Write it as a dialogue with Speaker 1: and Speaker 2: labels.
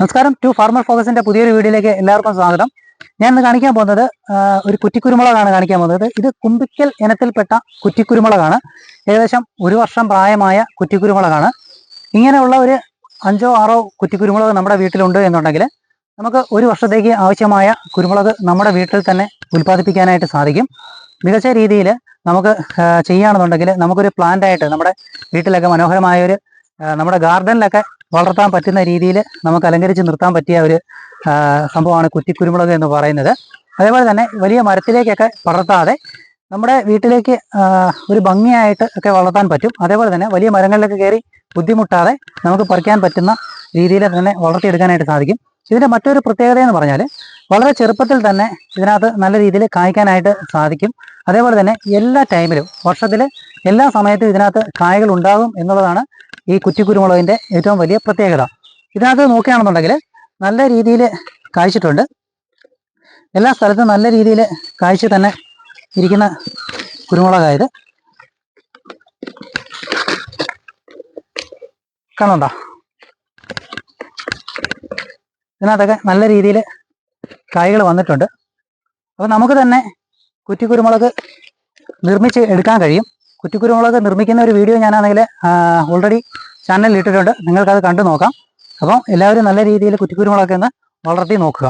Speaker 1: നമസ്കാരം. To farmer ഫോക്കസിന്റെ പുതിയൊരു വീഡിയോയിലേക്ക് എല്ലാവർക്കും സ്വാഗതം. ഞാൻ ഇന്ന് കാണിക്കാൻ പോകുന്നത് ഒരു കുറ്റിക്കുരുമുളകാണ് കാണിക്കാൻ പോകുന്നത്. ഇത് കുമ്പിക്കൽ ഇനത്തിൽപ്പെട്ട കുറ്റിക്കുരുമുളകാണ്. ഏകദേശം ഒരു വർഷം പ്രായമായ കുറ്റിക്കുരുമുളകാണ്. ഇങ്ങനെയുള്ള ഒരു അഞ്ചോ ആറോ കുറ്റിക്കുരുമുളക് നമ്മുടെ വീട്ടിലുണ്ട് എന്നുണ്ടെങ്കിൽ നമുക്ക് ഒരു വർഷത്തേക്ക് ആവശ്യമായ കുരുമുളക് നമ്മുടെ വീട്ടിൽ തന്നെ ഉൽപ്പാദിപ്പിക്കാനായിട്ട് സാധിക്കും. മികച്ച രീതിയിൽ നമുക്ക് ചെയ്യുകയാണെന്നുണ്ടെങ്കിൽ നമുക്കൊരു പ്ലാന്റ് ആയിട്ട് നമ്മുടെ വീട്ടിലൊക്കെ മനോഹരമായ ഒരു നമ്മുടെ ഗാർഡനിലൊക്കെ വളർത്താൻ പറ്റുന്ന രീതിയിൽ നമുക്ക് അലങ്കരിച്ച് നിർത്താൻ പറ്റിയ ഒരു സംഭവമാണ് കുറ്റിക്കുരുമുളക് എന്ന് പറയുന്നത്. അതേപോലെ തന്നെ വലിയ മരത്തിലേക്കൊക്കെ പടർത്താതെ നമ്മുടെ വീട്ടിലേക്ക് ഒരു ഭംഗിയായിട്ട് ഒക്കെ വളർത്താൻ പറ്റും. അതേപോലെ തന്നെ വലിയ മരങ്ങളിലൊക്കെ കയറി ബുദ്ധിമുട്ടാതെ നമുക്ക് പറിക്കാൻ പറ്റുന്ന രീതിയിൽ തന്നെ വളർത്തിയെടുക്കാനായിട്ട് സാധിക്കും. ഇതിന്റെ മറ്റൊരു പ്രത്യേകത എന്ന് പറഞ്ഞാൽ വളരെ ചെറുപ്പത്തിൽ തന്നെ ഇതിനകത്ത് നല്ല രീതിയിൽ കായ്ക്കാനായിട്ട് സാധിക്കും. അതേപോലെ തന്നെ എല്ലാ ടൈമിലും വർഷത്തിൽ എല്ലാ സമയത്തും ഇതിനകത്ത് കായകൾ ഉണ്ടാകും എന്നുള്ളതാണ് ഈ കുറ്റിക്കുരുമുളകിന്റെ ഏറ്റവും വലിയ പ്രത്യേകത. ഇതിനകത്ത് നോക്കുകയാണെന്നുണ്ടെങ്കിൽ നല്ല രീതിയിൽ കായ്ച്ചിട്ടുണ്ട്. എല്ലാ സ്ഥലത്തും നല്ല രീതിയിൽ കാഴ്ച തന്നെ ഇരിക്കുന്ന കുരുമുളകായത്. കാണണ്ട ഇതിനകത്തൊക്കെ നല്ല രീതിയിൽ കായ്കൾ വന്നിട്ടുണ്ട്. അപ്പോൾ നമുക്ക് തന്നെ കുറ്റിക്കുരുമുളക് നിർമ്മിച്ച് എടുക്കാൻ കഴിയും. കുറ്റിക്കുരുമുളക് നിർമ്മിക്കുന്ന ഒരു വീഡിയോ ഞാനാണെങ്കിൽ ഓൾറെഡി ചാനലിൽ ഇട്ടിട്ടുണ്ട്. നിങ്ങൾക്കത് കണ്ടു നോക്കാം. അപ്പം എല്ലാവരും നല്ല രീതിയിൽ കുറ്റിക്കുരുമുളകൊക്കെ ഒന്ന് വളർത്തി നോക്കുക.